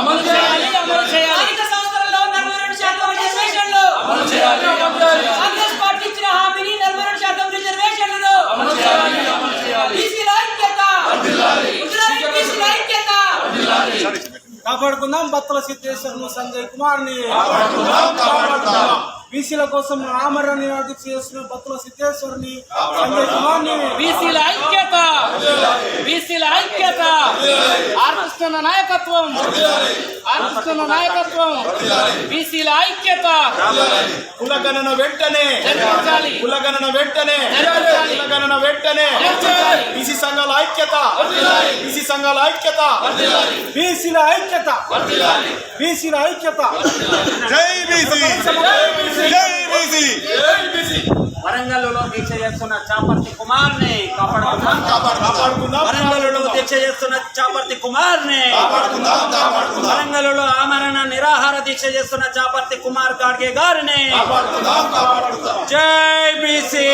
అమలు చేయాలి. అమలు చేయాలి. స్థానిక సంస్థలలో నలభై రెండు శాతం రిజర్వేషన్లు. అమలు చేయాలి అమలు చేయాలి. కాంగ్రెస్ పార్టీ ఇచ్చిన హామీని నలభై రెండు శాతం రిజర్వేషన్లను అమలు చేయాలి అమలు చేయాలి. బీసీల ఐక్యత. ఐక్యత. కాపాడుకుందాం బత్తల సిద్ధేశ్వరును సంజయ్ కుమార్ని బీసీల కోసం ఆమరణ దీక్ష చేస్తున్న బత్తల సిద్ధేశ్వరుని సంజయ్ కుమార్ని బీసీల ఐక్యత. బీసీల ఐక్యత ఆర్పిస్తున్న నాయకత్వం. ఆర్పిస్తున్న నాయకత్వం. బీసీల ఐక్యత. కులగణన వెంటనే. కులగణన వెంటనే. కులగణన వెంటనే. బీసీ సంఘాల ఐక్యత. బీసీ సంఘాల ఐక్యత. బీసీల ఐక్యత. బీసీల ఐక్యత. జై బీసీ. జై బీసీ. వరంగల్లో దీక్ష చేస్తున్న చాపర్తి కుమార్ని కాపాడుకుందాం కాపాడుకుందాం. వరంగల్లో దీక్ష చేస్తున్న చాపర్తి కుమార్ని వరంగల్లో ఆమరణ నిరాహార దీక్ష చేస్తున్న చాపర్తి కుమార్ గాడ్గే గారిని. జై బీసీ.